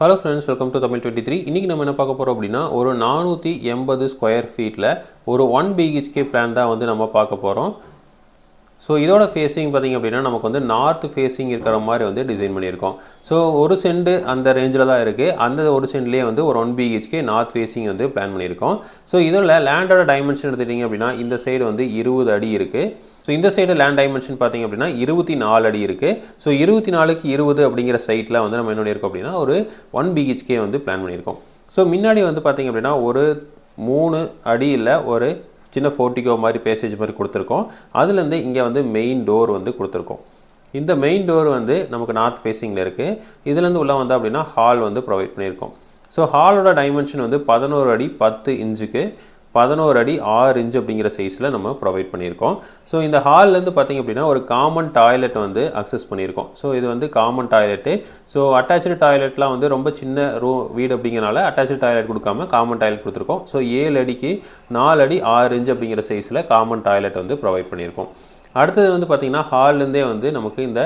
Hello friends welcome to Tamil twenty three இன்றைக்கி நம்ம என்ன பார்க்க போகிறோம் அப்படின்னா ஒரு நானூற்றி எண்பது ஸ்கொயர் ஃபீட்டில் ஒரு ஒன் பிஹெச்கே பிளான் தான் வந்து நம்ம பார்க்க போகிறோம் ஸோ இதோட ஃபேஸிங் பார்த்திங்க அப்படின்னா நமக்கு வந்து நார்த் ஃபேஸிங் இருக்கிற மாதிரி வந்து டிசைன் பண்ணியிருக்கோம். ஸோ ஒரு செண்டு அந்த ரேஞ்சில் தான் இருக்குது அந்த ஒரு சென்ட்லேயே வந்து ஒரு ஒன் பிஹெச்கே நார்த் ஃபேஸிங் வந்து பிளான் பண்ணியிருக்கோம். ஸோ இதில் லேண்டோட டைமென்ஷன் எடுத்துட்டிங்க அப்படின்னா இந்த சைடு வந்து இருபது அடி இருக்குது ஸோ இந்த சைடு லேண்ட் டைமென்ஷன் பார்த்திங்க அப்படின்னா இருபத்தி நாலு அடி இருக்குது ஸோ இருபத்தி நாலுக்கு இருபது அப்படிங்கிற சைட்டில் வந்து நம்ம என்ன பண்ணியிருக்கோம் அப்படின்னா ஒரு ஒன் பிஹெச்கே வந்து பிளான் பண்ணியிருக்கோம். ஸோ முன்னாடி வந்து பார்த்திங்க அப்படின்னா ஒரு மூணு அடியில் ஒரு சின்ன ஃபோர்ட்டிகோ மாதிரி பேசேஜ் மாதிரி கொடுத்துருக்கோம். அதுலேருந்து இங்கே வந்து மெயின் டோர் வந்து கொடுத்துருக்கோம். இந்த மெயின் டோர் வந்து நமக்கு நார்த் ஃபேஸிங்கில் இருக்குது இதுலேருந்து உள்ளே வந்தால் அப்படின்னா ஹால் வந்து ப்ரொவைட் பண்ணியிருக்கோம். ஸோ ஹாலோட டைமென்ஷன் வந்து பதினோரு அடி பத்து இன்ச்சுக்கு பதினோரு அடி ஆறு இன்ச் அப்படிங்கிற சைஸில் நம்ம ப்ரொவைட் பண்ணியிருக்கோம். ஸோ இந்த ஹால்லேருந்து பார்த்திங்க அப்படின்னா ஒரு காமன் டாய்லெட் வந்து அக்சஸ் பண்ணியிருக்கோம். ஸோ இது வந்து காமன் டாய்லெட்டு ஸோ அட்டாச்சு டாய்லெட்லாம் வந்து ரொம்ப சின்ன ரூ வீடு அப்படிங்கிறனால அட்டாச்சு டாய்லெட் கொடுக்காம காமன் டாய்லெட் கொடுத்துருக்கோம். ஸோ ஏழு அடிக்கு நாலு அடி ஆறு இன்ச் அப்படிங்கிற சைஸில் காமன் டாய்லெட் வந்து ப்ரொவைட் பண்ணியிருக்கோம். அடுத்தது வந்து பார்த்திங்கன்னா ஹால்லேருந்தே வந்து நமக்கு இந்த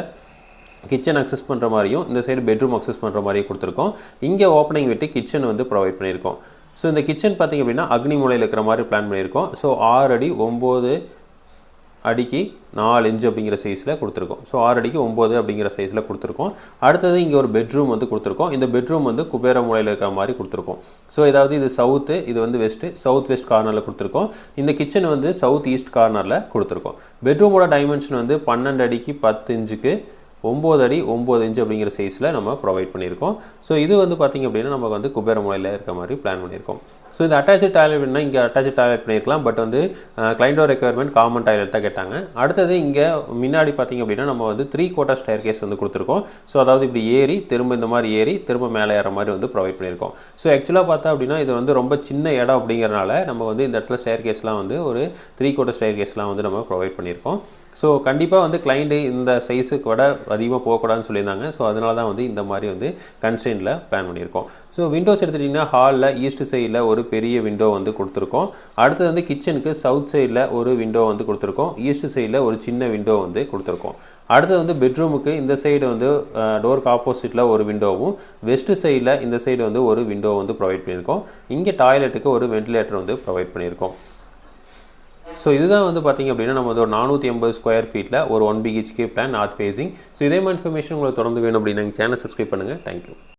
கிச்சன் அக்சஸ் பண்ணுற மாதிரியும் இந்த சைடு பெட்ரூம் அக்சஸ் பண்ணுற மாதிரியும் கொடுத்துருக்கோம். இங்கே ஓப்பனிங் விட்டு கிச்சன் வந்து ப்ரொவைட் பண்ணியிருக்கோம். ஸோ இந்த கிச்சன் பார்த்திங்க அப்படின்னா அக்னி மூலையில் இருக்கிற மாதிரி பிளான் பண்ணியிருக்கோம். ஸோ ஆறு அடி ஒம்பது அடிக்கு நாலு இன்ச்சு அப்படிங்கிற சைஸில் கொடுத்துருக்கோம். ஸோ ஆறு அடிக்கு ஒம்பது அப்படிங்கிற சைஸில் கொடுத்துருக்கோம். அடுத்தது இங்கே ஒரு பெட்ரூம் வந்து கொடுத்துருக்கோம். இந்த பெட்ரூம் வந்து குபேர மூலையில் இருக்கிற மாதிரி கொடுத்துருக்கோம். ஸோ ஏதாவது இது சவுத்து இது வந்து வெஸ்ட்டு சவுத் வெஸ்ட் கார்னரில் கொடுத்துருக்கோம். இந்த கிச்சன் வந்து சவுத் ஈஸ்ட் கார்னரில் கொடுத்துருக்கோம். பெட்ரூமோட டைமென்ஷன் வந்து பன்னெண்டு அடிக்கு பத்து இன்ச்சுக்கு ஒம்பது அடி ஒம்பது இன்ச்சு அப்படிங்கிற சைஸில் நம்ம ப்ரொவைட் பண்ணியிருக்கோம். ஸோ இது வந்து பார்த்திங்க அப்படின்னா நமக்கு வந்து குபேர முறையில் இருக்க மாதிரி பிளான் பண்ணியிருக்கோம். ஸோ இந்த அட்டாச்சு டாய்லெட்னா இங்கே அட்டாச்சு டாய்லெட் பண்ணியிருக்கலாம். பட் வந்து கிளைண்டோ ரெக்குயர்மெண்ட் காமன் டாய்லெட் தான் கேட்டாங்க. அடுத்தது இங்கே முன்னாடி பார்த்திங்க அப்படின்னா நம்ம வந்து த்ரீ கோட்டர் ஸ்டேர் கேஸ் வந்து கொடுத்துருக்கோம். ஸோ அதாவது இப்படி ஏறி திரும்ப இந்த மாதிரி ஏறி திரும்ப மேலே ஏற மாதிரி வந்து ப்ரொவைட் பண்ணியிருக்கோம். ஸோ ஆக்சுவலாக பார்த்தா அப்படின்னா இது வந்து ரொம்ப சின்ன இடம் அப்படிங்கிறனால நம்ம வந்து இந்த இடத்துல ஸ்டேர் கேஸ்லாம் வந்து ஒரு த்ரீ கோட்டர் ஸ்டேர் கேஸ்லாம் வந்து நம்ம ப்ரொவைட் பண்ணியிருக்கோம். ஸோ கண்டிப்பாக வந்து கிளைண்ட்டு இந்த சைஸுக்கு விட அதிகமாக போகக்கூடாதுன்னு சொல்லியிருந்தாங்க. ஸோ அதனால தான் வந்து இந்த மாதிரி வந்து கன்ஸ்டெயினில் பிளான் பண்ணியிருக்கோம். ஸோ விண்டோஸ் எடுத்துட்டிங்கன்னா ஹாலில் ஈஸ்ட் சைடில் ஒரு பெரிய விண்டோ வந்து கொடுத்துருக்கோம். அடுத்தது வந்து கிச்சனுக்கு சவுத் சைடில் ஒரு விண்டோ வந்து கொடுத்துருக்கோம். ஈஸ்ட் சைடில் ஒரு சின்ன விண்டோ வந்து கொடுத்துருக்கோம். அடுத்தது வந்து பெட்ரூமுக்கு இந்த சைடு வந்து டோருக்கு ஆப்போசிட்டில் ஒரு விண்டோவும் வெஸ்ட்டு சைடில் இந்த சைடு வந்து ஒரு விண்டோ வந்து ப்ரொவைட் பண்ணியிருக்கோம். இங்கே டாய்லெட்டுக்கு ஒரு வென்டிலேட்டர் வந்து ப்ரொவைட் பண்ணியிருக்கோம். ஸோ இதுதான் வந்து பார்த்திங்க அப்படின்னா நம்ம ஒரு நானூற்றி எண்பது ஸ்கொயர் ஃபீட்டில் ஒரு one BHK plan north facing so இதே மாதிரி இன்ஃபர்மேஷன் உங்களுக்கு தொடர்ந்து வேணும் அப்படின்னு எங்கள் சேனல் சப்ஸ்கிரைப் பண்ணுங்கள் தேங்க்யூ